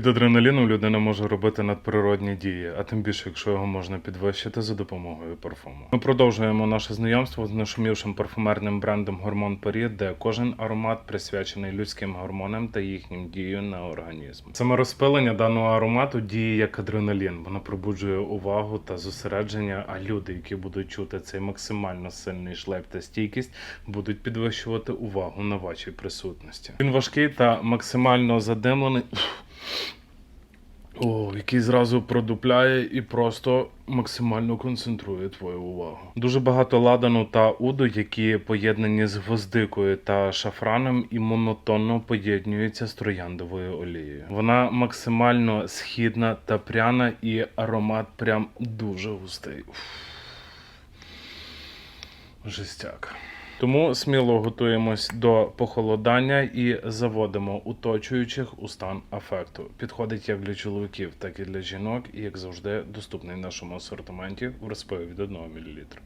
Від адреналіну людина може робити надприродні дії, а тим більше, якщо його можна підвищити за допомогою парфуму. Ми продовжуємо наше знайомство з нашумівшим парфумерним брендом Гормон Парі, де кожен аромат присвячений людським гормонам та їхнім дією на організм. Саме розпилення даного аромату діє як адреналін. Воно пробуджує увагу та зосередження. А люди, які будуть чути цей максимально сильний шлейф та стійкість, будуть підвищувати увагу на вашій присутності. Він важкий та максимально задимлений. О, який зразу продупляє і просто максимально концентрує твою увагу. Дуже багато ладану та уду, які поєднані з гвоздикою та шафраном і монотонно поєднуються з трояндовою олією. Вона максимально східна та пряна, і аромат прям дуже густий. Жестяк. Тому сміло готуємось до похолодання і заводимо уточуючих у стан афекту. Підходить як для чоловіків, так і для жінок, і як завжди доступний в нашому асортименті в розпиві від 1 мл.